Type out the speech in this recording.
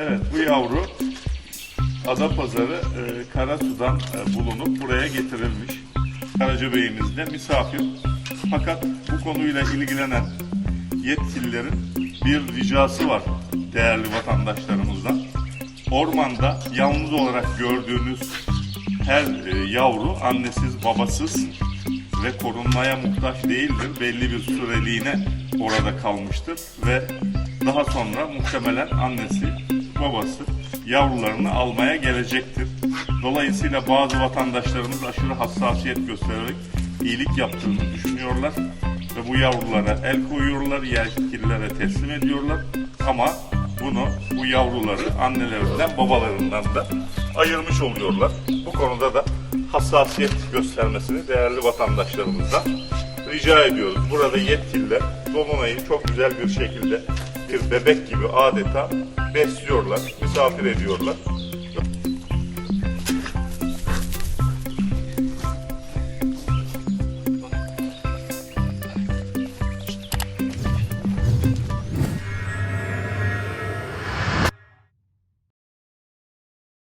Evet bu yavru Adapazarı e, Karasu'dan e, bulunup buraya getirilmiş. Karacabeyimizde misafir. Fakat bu konuyla ilgilenen yetkililerin bir ricası var değerli vatandaşlarımızdan. Ormanda yalnız olarak gördüğünüz her e, yavru annesiz babasız ve korunmaya muhtaç değildir. Belli bir süreliğine orada kalmıştır ve daha sonra muhtemelen annesi, babası yavrularını almaya gelecektir. Dolayısıyla bazı vatandaşlarımız aşırı hassasiyet göstererek iyilik yaptığını düşünüyorlar ve bu yavrulara el koyuyorlar, yetkililere teslim ediyorlar ama bunu, bu yavruları annelerinden, babalarından da ayırmış oluyorlar. Bu konuda da hassasiyet göstermesini değerli vatandaşlarımızdan rica ediyoruz. Burada yetkililer Dolunay'ı çok güzel bir şekilde bir bebek gibi adeta besliyorlar, misafir ediyorlar.